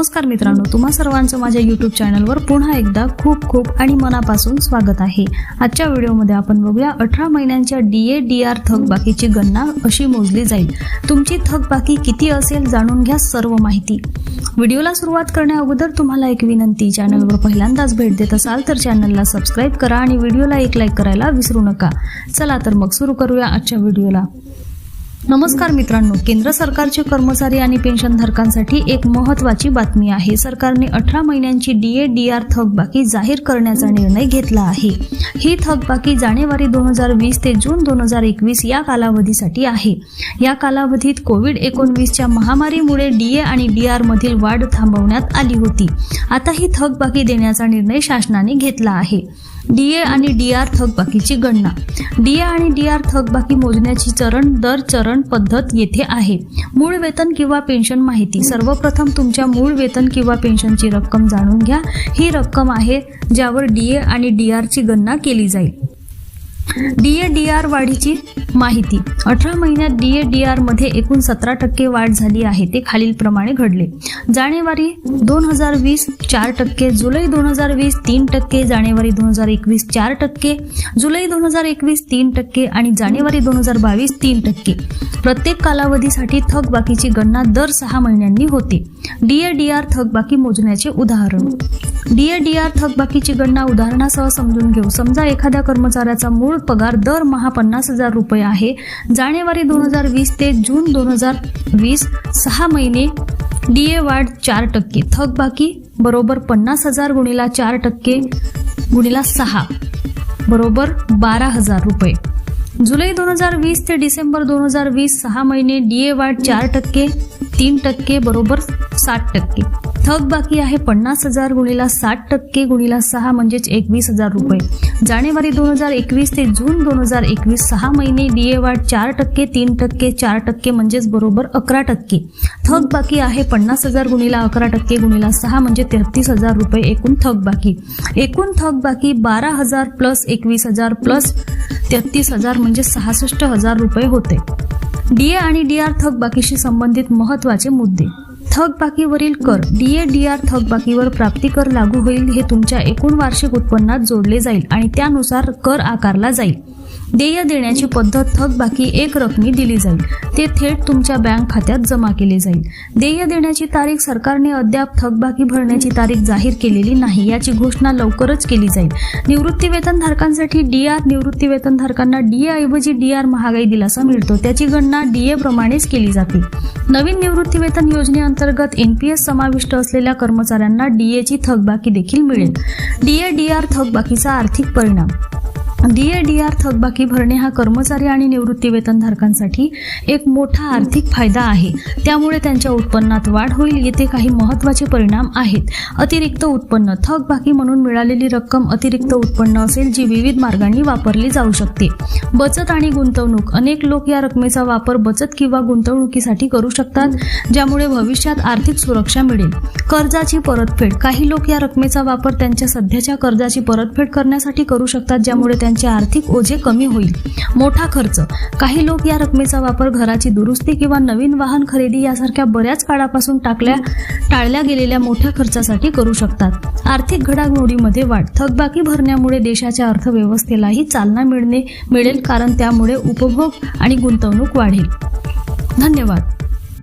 नमस्कार मित्रांनो तुम्हा सर्वांचं माझ्या यूट्यूब चॅनलवर पुन्हा एकदा खूप खूप आणि मनापासून स्वागत आहे. आजच्या व्हिडिओमध्ये आपण बघूया अठरा महिन्यांच्या डी ए डी आर थकबाकीची गणना अशी मोजली जाईल. तुमची थकबाकी किती असेल जाणून घ्या सर्व माहिती. व्हिडिओला सुरुवात करण्या अगोदर तुम्हाला एक विनंती चॅनलवर पहिल्यांदाच भेट देत असाल तर चॅनलला सबस्क्राईब करा आणि व्हिडिओला एक लाईक करायला विसरू नका. चला तर मग सुरू करूया आजच्या व्हिडिओला. नमस्कार मित्रांनो केंद्र सरकारचे कर्मचारी आणि पेन्शनधारकांसाठी एक महत्वाची बातमी आहे. सरकारने अठरा महिन्यांची डी ए डी आर थकबाकी जाहीर करण्याचा निर्णय घेतला आहे. ही थकबाकी जानेवारी दोन हजार वीस ते जून दोन हजार एकवीस या कालावधीसाठी आहे. या कालावधीत कोविड एकोणवीसच्या महामारीमुळे डी ए आणि डी आर मधील वाढ थांबवण्यात आली होती. आता ही थकबाकी देण्याचा निर्णय शासनाने घेतला आहे. डीए आणि डी आर थकबाकीची गणना. डीए आणि डी आर थकबाकी मोजण्याची चरण दर चरण पद्धत येथे आहे. मूळ वेतन किंवा पेन्शन माहिती. सर्वप्रथम तुमच्या मूळ वेतन किंवा पेन्शनची रक्कम जाणून घ्या. ही रक्कम आहे ज्यावर डीए आणि डी आरची गणना केली जाईल. डीए डी आर वाढीची माहिती. अठरा महिन्यात डी ए डी आरमध्ये एकूण सतरा टक्के वाढ झाली आहे ते खालीलप्रमाणे घडले. जानेवारी दोन हजार वीस चार टक्के. जुलै दोन हजार वीस तीन टक्के. जानेवारी दोन हजार एकवीस चार टक्के. जुलै दोन हजार एकवीस तीन टक्के. आणि जानेवारी दोन हजार बावीस तीन टक्के. प्रत्येक कालावधीसाठी थकबाकीची गणना दर सहा महिन्यांनी होते. डीए डी आर थकबाकी मोजण्याचे उदाहरण. डी ए डी आर थकबाकीची गणना उदाहरणासह समजून घेऊ. समजा एखाद्या कर्मचाऱ्याचा मूळ पगार दरमहा पन्नास हजार रुपये आहे. जानेवारी दोन हजार वीस ते जून दोन हजार वीस सहा महिने डीए वाढ चार टक्के. थकबाकी बरोबर पन्नास हजार गुणिला चार टक्के गुणिला सहा बरोबर बारा हजार रुपये. जुलै दोन हजार वीस ते डिसेंबर दोन हजार वीस सहा महिने डीए वाढ चार टक्के तीन टक्के बरोबर साठ टक्के. थकबाकी आहे पन्नास हजार गुणिला साठ टक्के गुणिला सहा म्हणजेच एकवीस हजार रुपये. जानेवारी दोन हजार एकवीस ते जून दोन हजार एकवीस सहा महिने डीए वाढ चार टक्के तीन टक्के चार टक्के म्हणजेच बरोबर अकरा टक्के. थकबाकी आहे पन्नास हजार गुणिला अकरा टक्के गुणिला सहा म्हणजे तेहतीस हजार रुपये एकूण थकबाकी एकूण थकबाकी बारा हजार प्लस एकवीस हजार प्लस तेहतीस हजार म्हणजे सहासष्ट हजार रुपये होते. डीए आणि डीआर थकबाकीशी संबंधित महत्त्वाचे मुद्दे. थकबाकीवरील कर डीए आर थकबाकीवर प्राप्तिकर लागू होईल हे तुमच्या एकूण वार्षिक उत्पन्नात जोडले जाईल आणि त्यानुसार कर आकारला जाईल. देय देण्याची पद्धत थकबाकी एक रकमी दिली जाईल. ते थेट तुमच्या बँक खात्यात जमा केले जाईल. देय देण्याची तारीख सरकारने अद्याप थकबाकी भरण्याची तारीख जाहीर केलेली नाही याची घोषणा लवकरच केली जाईल. निवृत्ती डी आर निवृत्ती डी डीए ऐवजी डीआर महागाई दिलासा मिळतो. त्याची गणना डीए प्रमाणेच केली जाते. नवीन निवृत्ती वेतन योजनेअंतर्गत एनपीएस समाविष्ट असलेल्या कर्मचाऱ्यांना डीएची थकबाकी देखील मिळेल. डीए आर थकबाकीचा आर्थिक परिणाम डीए आर थकबाकी भरणे हा कर्मचारी आणि निवृत्ती वेतनधारकांसाठी एक मोठा आर्थिक फायदा आहे. त्यामुळे त्यांच्या उत्पन्नात वाढ होईल येथे काही महत्त्वाचे परिणाम आहेत. अतिरिक्त उत्पन्न थकबाकी म्हणून मिळालेली रक्कम अतिरिक्त उत्पन्न असेल जी विविध मार्गांनी वापरली जाऊ शकते. बचत आणि गुंतवणूक. अनेक लोक या रकमेचा वापर बचत किंवा गुंतवणुकीसाठी करू शकतात ज्यामुळे भविष्यात आर्थिक सुरक्षा मिळेल. कर्जाची परतफेड. काही लोक या रकमेचा वापर त्यांच्या सध्याच्या कर्जाची परतफेड करण्यासाठी करू शकतात ज्यामुळे त्यांचे आर्थिक ओझे कमी होईल. मोठा खर्च. काही लोक या रकमेचा वापर घराची दुरुस्ती किंवा नवीन वाहन खरेदी यासारख्या बऱ्याच काळापासून टाकल्या टाळल्या गेलेल्या मोठ्या खर्चासाठी करू शकतात. आर्थिक घडामोडीमध्ये वाढ. थकबाकी भरण्यामुळे देशाच्या अर्थव्यवस्थेलाही चालना मिळणे मिळेल कारण त्यामुळे उपभोग आणि गुंतवणूक वाढेल. धन्यवाद.